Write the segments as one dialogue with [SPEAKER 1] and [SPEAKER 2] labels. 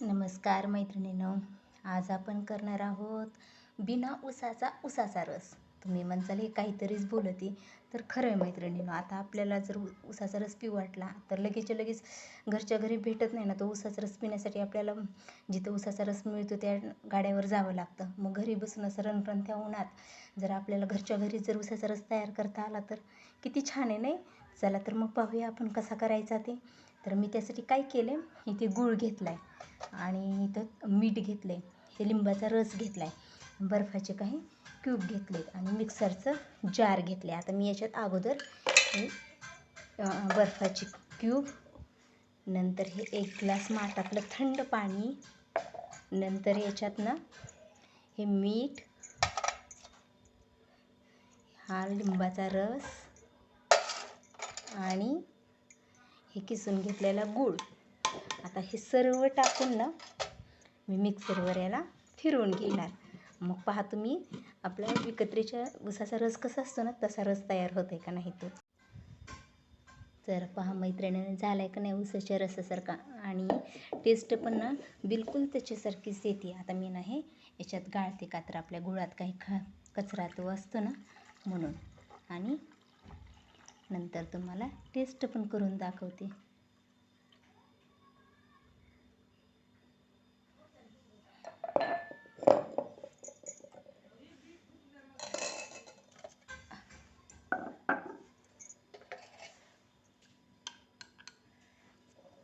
[SPEAKER 1] नमस्कार मैत्रिणींनो आज आपण करणार आहोत बिना उसाचा उसाचा रस. तुम्ही म्हणसाल हे काहीतरीच बोलती. तर खरं आहे मैत्रिणींनो आता आपल्याला जर उसाचा रस पिऊ वाटला तर लगेचच्या लगेच घरच्या घरी भेटत नाही ना तो उसाचा रस पिण्यासाठी आपल्याला जिथं उसाचा रस मिळतो त्या गाड्यावर जावं लागतं. मग घरी बसून असं रणरणत्या उन्हात जर आपल्याला घरच्या घरी जर उसाचा रस तयार करता आला तर किती छान आहे नाही? चला तर मग पाहूया आपण कसा करायचा ते. तर मी त्यासाठी काय केलं इथे गूळ घेतला आहे आणि इथं मीठ घेतलं आहे हे लिंबाचा रस घेतला आहे बर्फाचे काही क्यूब घेतले आणि मिक्सरचं जार घेतले आता मी याच्यात अगोदर हे बर्फाचे क्यूब नंतर हे एक ग्लास माठातलं थंड पाणी नंतर याच्यात ना हे मीठ हा लिंबाचा रस आणि हे किसून घेतलेला गूळ. आता हे सर्व टाकून ना मी मिक्सरवर याला फिरवून घेणार. मग पहा तुम्ही आपल्या विकत्रीच्या उसाचा रस कसा असतो ना तसा रस तयार होते का नाही तो. तर पहा मैत्रिणीने झाला आहे का नाही उसाच्या रसासारखा. आणि टेस्ट पण ना बिलकुल त्याच्यासारखीच येते. आता मी ना हे याच्यात गाळते का तर आपल्या गुळात काही ख कचरा तो असतो ना म्हणून. आणि नंतर तुम्हाला टेस्ट पण करून दाखवते.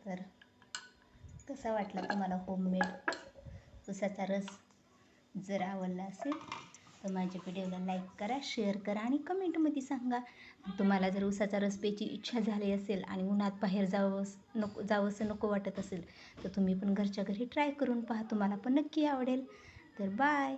[SPEAKER 1] तर कसा वाटला तुम्हाला होममेड उसाचा रस? जर आवडला असेल तर माझ्या व्हिडिओला लाईक करा शेअर करा आणि कमेंटमध्ये सांगा. तुम्हाला जर उसाचा रस प्यायची इच्छा झाली असेल आणि उन्हात बाहेर जावं नको जावंसं नको वाटत असेल तर तुम्ही पण घरच्या घरी ट्राय करून पहा. तुम्हाला पण नक्की आवडेल. तर बाय